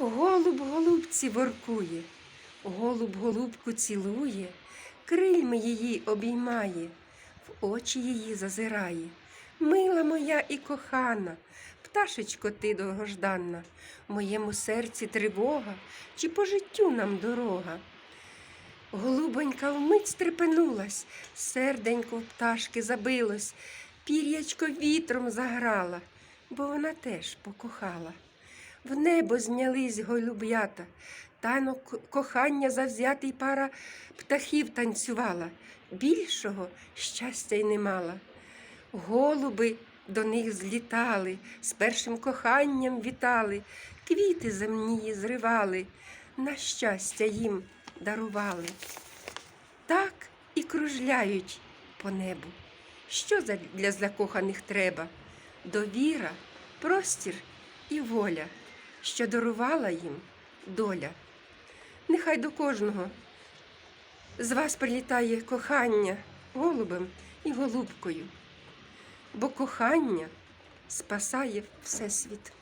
Голуб голубці воркує, голуб голубку цілує, крильми її обіймає, в очі її зазирає. Мила моя і кохана, пташечко ти довгожданна, в моєму серці тривога, чи по життю нам дорога. Голубонька вмить стрепенулась, серденько в пташки забилось, пір'ячко вітром заграла, бо вона теж покохала. В небо знялись голуб'ята, танок кохання завзятий пара птахів танцювала, більшого щастя й не мала. Голуби до них злітали, з першим коханням вітали, квіти земні зривали, на щастя їм дарували. Так і кружляють по небу. Що для закоханих треба? Довіра, простір і воля, що дарувала їм доля. Нехай до кожного з вас прилітає кохання голубем і голубкою, бо кохання спасає всесвіт.